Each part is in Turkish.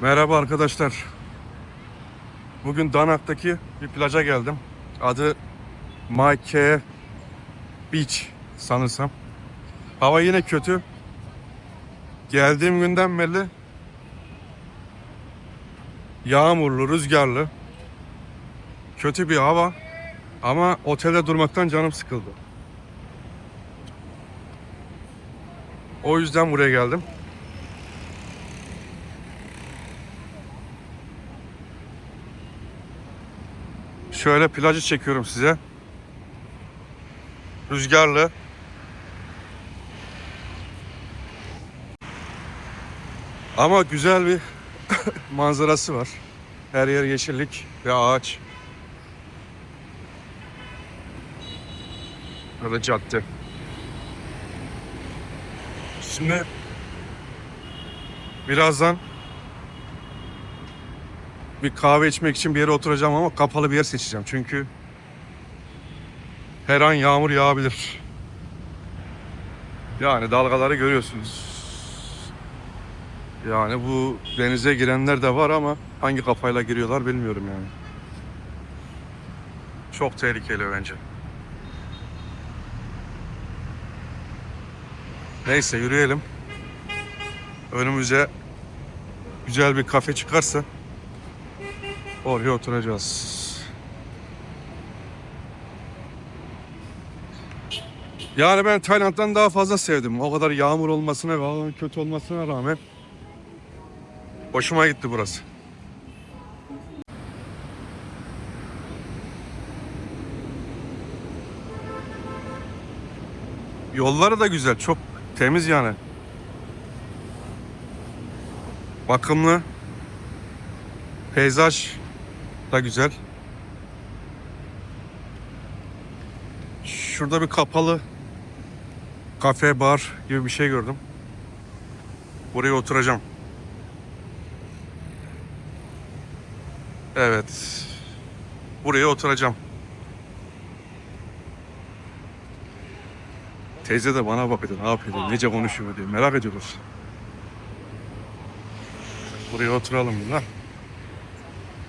Merhaba arkadaşlar. Bugün Danak'taki bir plaja geldim. Adı Maike Beach sanırsam. Hava yine kötü. Geldiğim günden beri yağmurlu, rüzgarlı. Kötü bir hava. Ama otelde durmaktan canım sıkıldı. O yüzden buraya geldim. Şöyle plajı çekiyorum size. Rüzgarlı. Ama güzel bir manzarası var. Her yer yeşillik ve ağaç. Burada cadde. Şimdi birazdan bir kahve içmek için bir yere oturacağım ama kapalı bir yer seçeceğim. Çünkü her an yağmur yağabilir. Yani dalgaları görüyorsunuz. Yani bu denize girenler de var ama hangi kafayla giriyorlar bilmiyorum yani. Çok tehlikeli bence. Neyse yürüyelim. Önümüze güzel bir kafe çıkarsa oraya oturacağız. Yani ben Tayland'dan daha fazla sevdim. O kadar yağmur olmasına ve havanın kötü olmasına rağmen hoşuma gitti burası. Yolları da güzel, çok temiz yani. Bakımlı. Peyzaj da güzel. Şurada bir kapalı kafe, bar gibi bir şey gördüm. Buraya oturacağım. Evet. Buraya oturacağım. Teyze de bana bakıyor. Ne yapıyor? Nece konuşuyor diye. Merak ediyorlar. Buraya oturalım bunlar.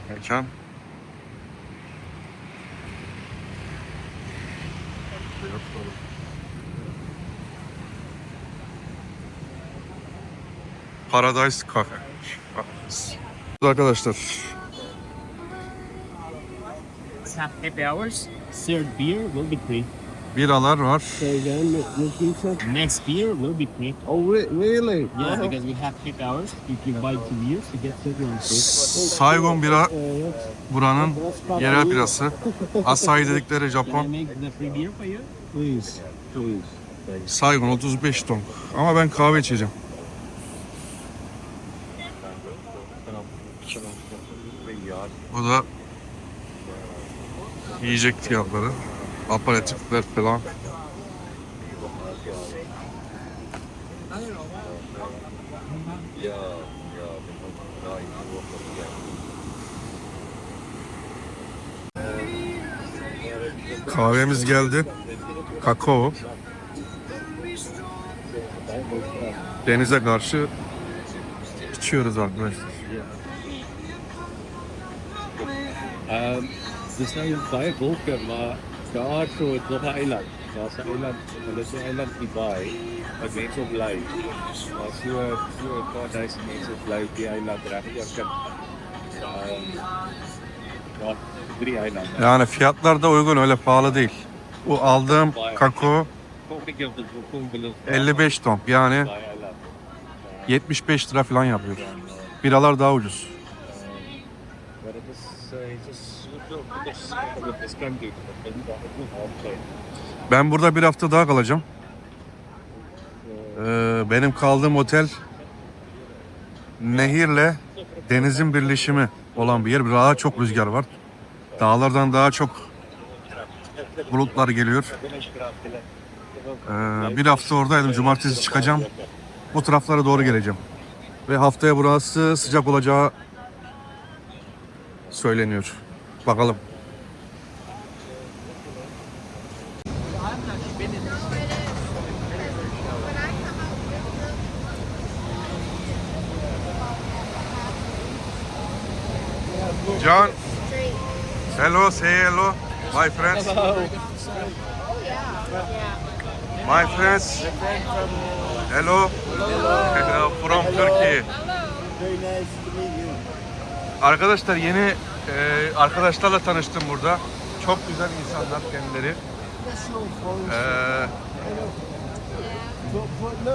Mekan. Paradise Cafe. Arkadaşlar have happy hours. Third beer will be free. biralar var. Say again. Next beer will be free. Oh, re- really? Yeah, because we have happy hours. If you buy two beers, you get second free. Saigon bira yes. buranın yerel birası. Asahi dedikleri Can I Japon. make the free beer for you? Please, please. Saigon 35 ton. Ama ben kahve içeceğim. Bu da yiyecek fiyatları. Aparatifler falan. Kahvemiz geldi. Kakao. Denize karşı içiyoruz arkadaşlar. Yung tayo, Goker, mga kaarso at mga island. Nasa island, Malaysia Island, Ibay, at Mains of Life. Uh, Sure, sure, Paradise, Mains of Life, the island, Rafi Island. Yani fiyatlar da uygun öyle pahalı değil. Bu aldığım kakao Public of the Bukung below. 55 ton yani Ibay Island. 75 lira falan yapıyor. Biralar daha ucuz. Ben burada bir hafta daha kalacağım. Ee, benim kaldığım otel nehirle denizin birleşimi olan bir yer. Daha çok rüzgar var. Dağlardan daha çok bulutlar geliyor. Ee, bir hafta oradaydım. Cumartesi çıkacağım. Bu taraflara doğru geleceğim. Ve haftaya burası sıcak olacağı söyleniyor. Bakalım. John, hello, say hello, my friends. My friends, hello, hello from Turkey. Arkadaşlar yeni e, arkadaşlarla tanıştım burada. Çok güzel insanlar kendileri. Ee,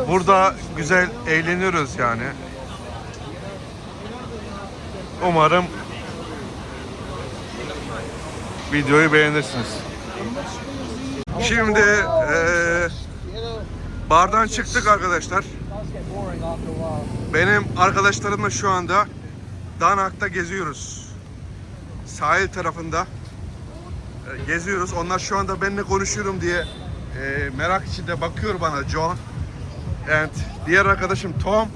burada güzel eğleniyoruz yani. Umarım videoyu beğenirsiniz. Şimdi eee, bardan çıktık arkadaşlar. Benim arkadaşlarımla şu anda Danak'ta geziyoruz. Sahil tarafında e, geziyoruz. Onlar şu anda benimle konuşuyorum diye e, merak içinde bakıyor bana John. And diğer arkadaşım Tom.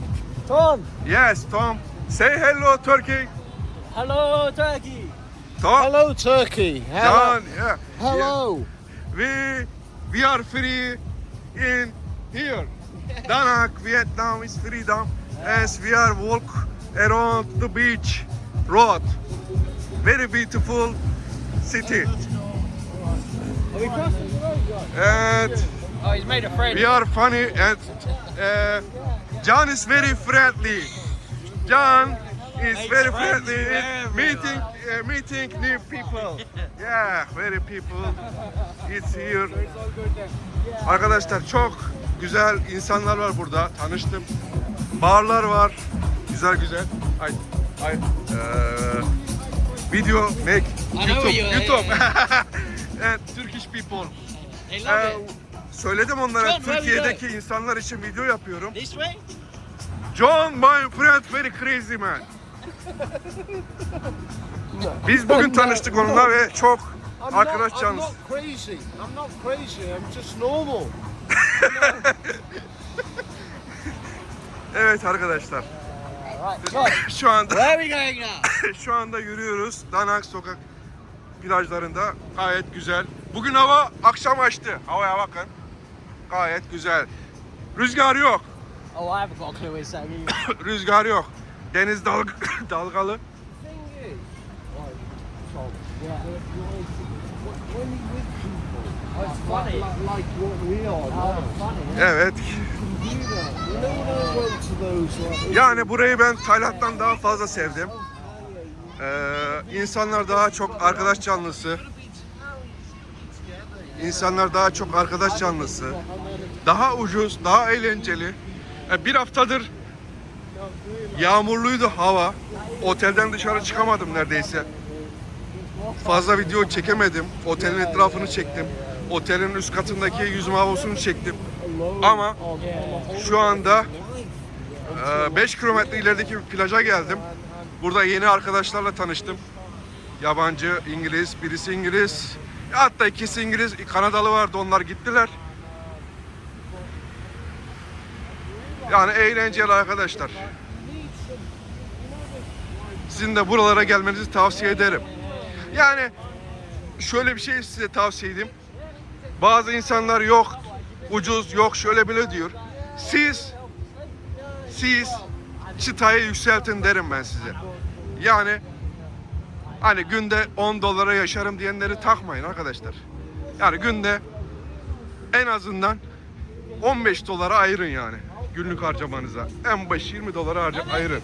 Tom, Yes, Tom. Say hello Turkey. hello Turkey. Tom. Hello, Turkey. Hello. John. Yeah. Hello. We we are free in here. Danak, Vietnam is freedom as we are walk around the beach road. Very beautiful city. And Oh, he's made a friend. we are funny and uh, John is very friendly. John is very friendly in meeting uh, meeting new people. Yeah, very people. It's here. Arkadaşlar çok güzel insanlar var burada. Tanıştım. Barlar var. Güzel güzel. Ay, ay, eee, video make YouTube. you- YouTube. and Turkish people. They Ee, love it. söyledim onlara John, Türkiye'deki insanlar için video yapıyorum. This way? John my friend very crazy man. Biz bugün tanıştık onunla ve çok I'm arkadaş not, I'm canlısı. not crazy. I'm not crazy. I'm just normal. Evet arkadaşlar. Şu anda where are we going now? şu anda yürüyoruz Danak sokak plajlarında. Gayet güzel. Bugün hava akşam açtı. Havaya bakın. Gayet güzel. Rüzgar yok. Oh, I haven't got a clue where it's saying either. Rüzgar yok. Deniz dalg dalgalı. thing is, like, Tom, when you Evet. Yani burayı ben Tayland'dan daha fazla sevdim. Ee, insanlar daha çok arkadaş canlısı. İnsanlar daha çok arkadaş canlısı. Daha ucuz, daha eğlenceli. Ee, bir haftadır yağmurluydu hava. Otelden dışarı çıkamadım neredeyse. Fazla video çekemedim. Otelin etrafını çektim. Otelin üst katındaki yüzme havuzunu çektim. Ama şu anda 5 kilometre ilerideki bir plaja geldim. Burada yeni arkadaşlarla tanıştım. Yabancı, İngiliz, birisi İngiliz. Hatta ikisi İngiliz, Kanadalı vardı onlar gittiler. Yani eğlenceli arkadaşlar. Sizin de buralara gelmenizi tavsiye ederim. Yani şöyle bir şey size tavsiye edeyim. Bazı insanlar yok, ucuz, yok şöyle bile diyor. Siz siz çıtayı yükseltin derim ben size. Yani hani günde 10 dolara yaşarım diyenleri takmayın arkadaşlar. Yani günde en azından 15 dolara ayırın yani günlük harcamanıza. En baş 20 dolara harca ayırın.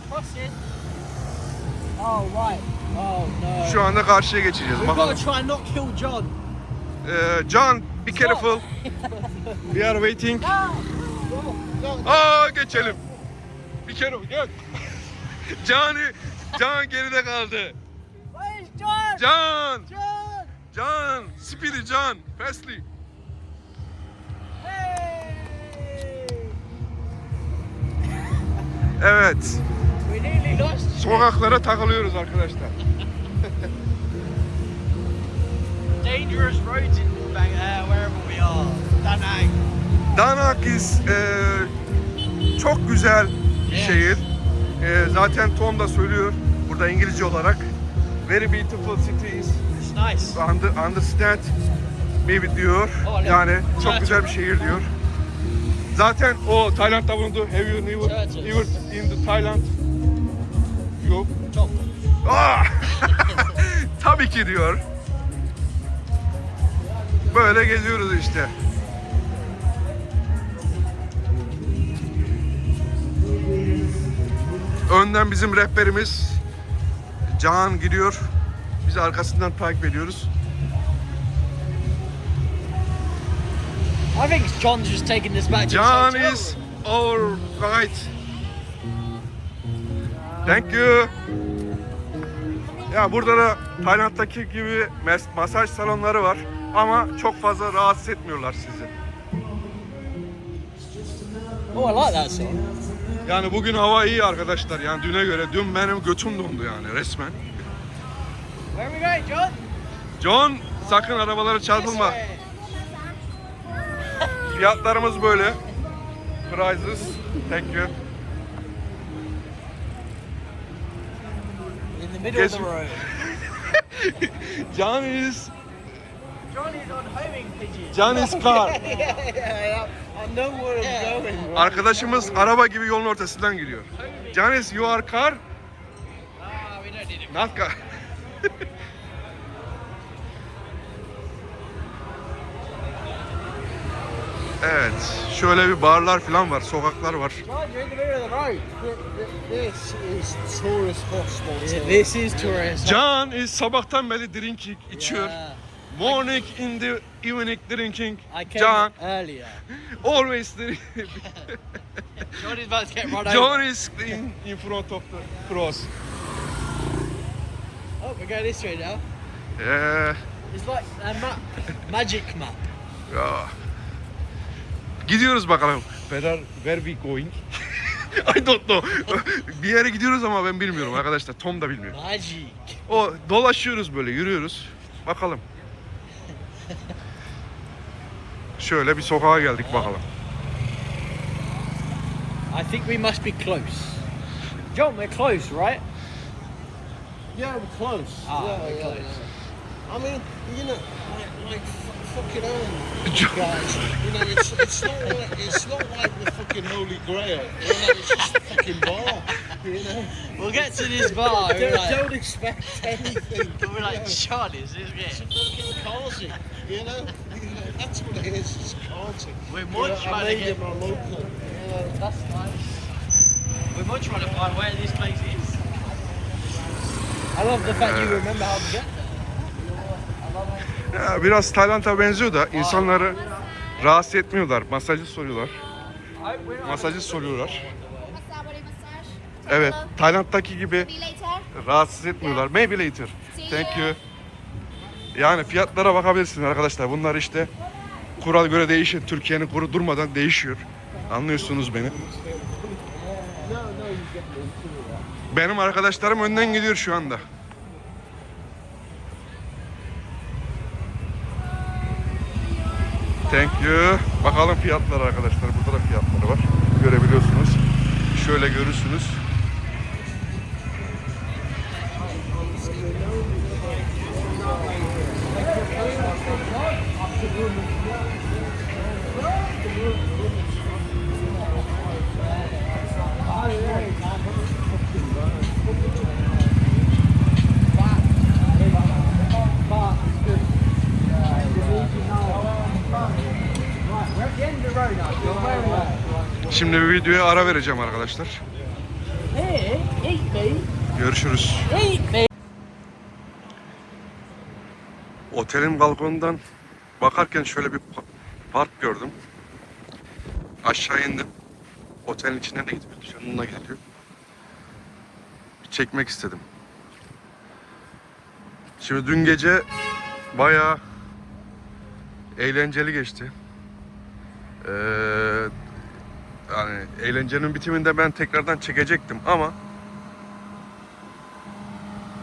Şu anda karşıya geçeceğiz. Bakalım. Ee, John, be careful. We are waiting. Aa geçelim. Bir kere gel. Cani, Can geride kaldı. Can! Can, Speedy Can. Hey! Evet, sokaklara takılıyoruz arkadaşlar. Dangerous roads in Bang, uh, wherever we are. Know. Danak is e, çok güzel bir Yes. şehir. E, zaten Tom da söylüyor burada İngilizce olarak. Very beautiful cities. It's nice. Under, understand maybe diyor. Oh. Yani çok Churchill. güzel bir şehir diyor. Zaten o Tayland'da bulundu. Have you never, ever in the Thailand? Yok. Top. Ah! Tabii ki diyor. Böyle geziyoruz işte. Önden bizim rehberimiz Can gidiyor. Biz arkasından takip ediyoruz. I think John's just taking this back to his hotel is our guide. Thank you. Ya burada da Tayland'daki gibi masaj salonları var ama çok fazla rahatsız etmiyorlar sizi. Oh, I like that song. Yani bugün hava iyi arkadaşlar. Yani düne göre dün benim götüm dondu yani resmen. Where are we going, John? John sakın arabalara çarpılma. Fiyatlarımız böyle. Prices. Thank you. In the middle of the road. John is John is on homing pigeon. John is car. yeah, yeah, I know where I'm Yeah. going. right? Arkadaşımız araba gibi yolun ortasından gidiyor. John is you are car, Ah, we don't need it. not car. Evet, şöyle bir barlar falan var, sokaklar var. This is tourist. Yeah, this is tourist. John is sabahtan beri drinking, içiyor. Yeah. Morning in the evening drinking. I came John earlier. always drink. John is about to get run John over. is in, in front of the cross. Oh, we're going this way now. Yeah. It's like a map, magic map. Ya. Gidiyoruz bakalım. Where, are- where we going? I don't know. bir yere gidiyoruz ama ben bilmiyorum arkadaşlar. Tom da bilmiyor. Magic. O dolaşıyoruz böyle yürüyoruz. Bakalım. Şöyle bir sokağa geldik bakalım. I think we must be close. John, we're close, right? Yeah, we're close. Ah, yeah, we're yeah, close. yeah. I mean, you know, like, like fucking hell, guys. You know, it's it's not like it's not like the fucking Holy Grail. You know, it's just a fucking bar. You know, We'll get to this bar. don't, like, don't expect anything. and we're like, John, is this It's it? fucking causing. You know, You know, that's what it is. It's causing. We're You more know, I trying to get. it my local. Yeah, that's nice. We're more trying to find where this place is. I love the fact you uh, remember how to get there. Ya, biraz Tayland'a benziyor da insanları rahatsız etmiyorlar. Masajı soruyorlar. Masajı soruyorlar. Evet. Tayland'daki gibi rahatsız etmiyorlar. Maybe later. Thank you. Yani fiyatlara bakabilirsiniz arkadaşlar. Bunlar işte kural göre değişir. Türkiye'nin kuru durmadan değişiyor. Anlıyorsunuz beni. Benim arkadaşlarım önden gidiyor şu anda. Thank you. Bakalım fiyatlar arkadaşlar. Burada da fiyatları var. Görebiliyorsunuz. Şöyle görürsünüz. Şimdi bir videoya ara vereceğim arkadaşlar. Görüşürüz. Otelin balkonundan bakarken şöyle bir pa- park gördüm. Aşağı indim. Otelin içinden de gidip dışarıdan gidiliyor. Bir çekmek istedim. Şimdi dün gece bayağı eğlenceli geçti. Ee, yani eğlencenin bitiminde ben tekrardan çekecektim ama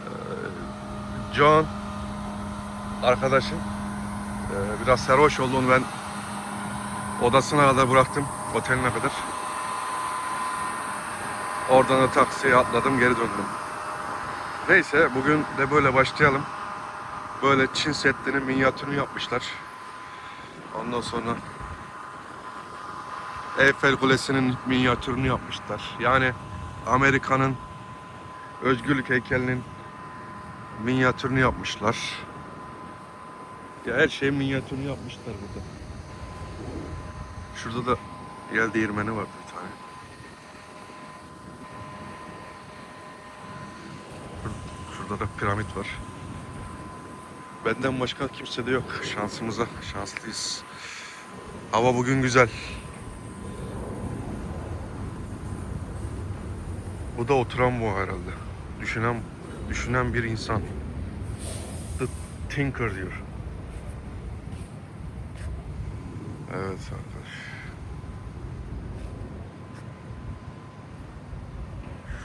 e, John arkadaşım e, biraz sarhoş oldu onu ben odasına kadar bıraktım oteline kadar. Oradan da taksiye atladım geri döndüm. Neyse bugün de böyle başlayalım. Böyle Çin Seddi'nin minyatürünü yapmışlar. Ondan sonra Eyfel Kulesi'nin minyatürünü yapmışlar. Yani Amerika'nın özgürlük heykelinin Minyatürünü yapmışlar. Ya her şey minyatürünü yapmışlar burada. Şurada da yel değirmeni var bir tane. Şur- Şurada da piramit var. Benden başka kimse de yok. Şansımıza şanslıyız. Hava bugün güzel. Bu da oturan bu herhalde. Düşünen düşünen bir insan. The Thinker diyor. Evet arkadaş.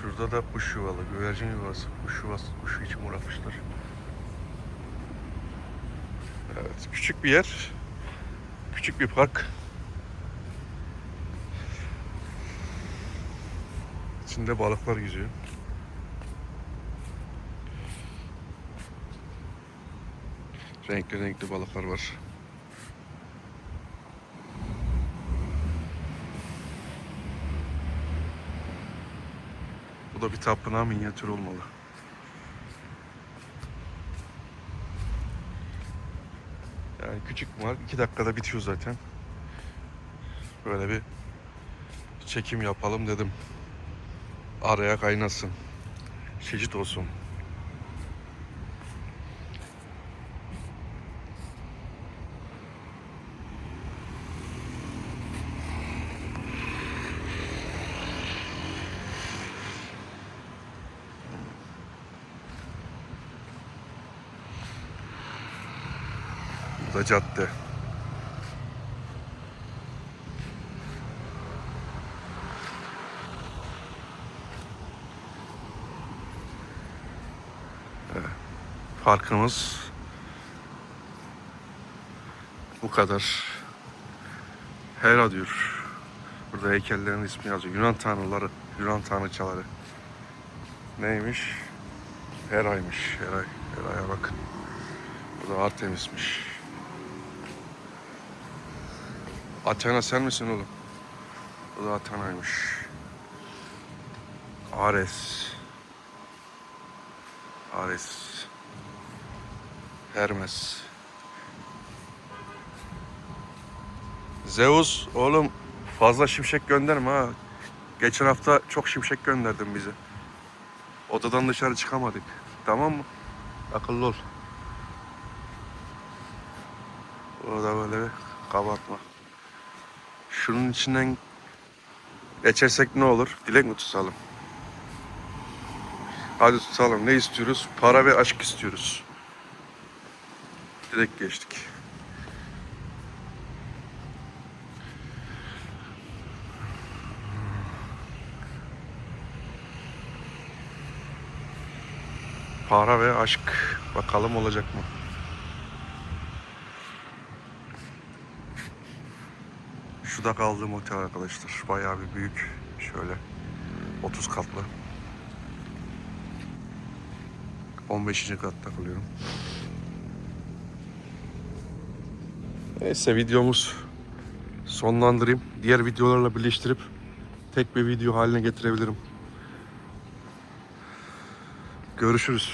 Şurada da kuş yuvalı, güvercin yuvası, kuş yuvası, kuşu için uğraşmışlar. Evet, küçük bir yer. Küçük bir park. İçinde balıklar yüzüyor. Renkli renkli balıklar var. Bu da bir tapınağı minyatür olmalı. Yani küçük var. iki dakikada bitiyor zaten. Böyle bir çekim yapalım dedim. Araya kaynasın. Çeşit olsun. Bu da cadde. Parkımız bu kadar. Hera diyor. Burada heykellerin ismi yazıyor. Yunan tanrıları, Yunan tanrıçaları. Neymiş? Hera'ymış. Heray. Hera'ya bakın. Bu da Artemis'miş. Athena sen misin oğlum? Bu da Athena'ymış. Ares. Ares. Hermes. Zeus oğlum fazla şimşek gönderme ha. Geçen hafta çok şimşek gönderdin bize. Odadan dışarı çıkamadık. Tamam mı? Akıllı ol. O da böyle bir kabartma. Şunun içinden geçersek ne olur? Dilek mi tutalım? Hadi tutalım. Ne istiyoruz? Para ve aşk istiyoruz. Dilek geçtik. Para ve aşk. Bakalım olacak mı? Şu da kaldığım otel arkadaşlar. Bayağı bir büyük. Şöyle 30 katlı. 15. katta kalıyorum. Neyse videomuz sonlandırayım. Diğer videolarla birleştirip tek bir video haline getirebilirim. Görüşürüz.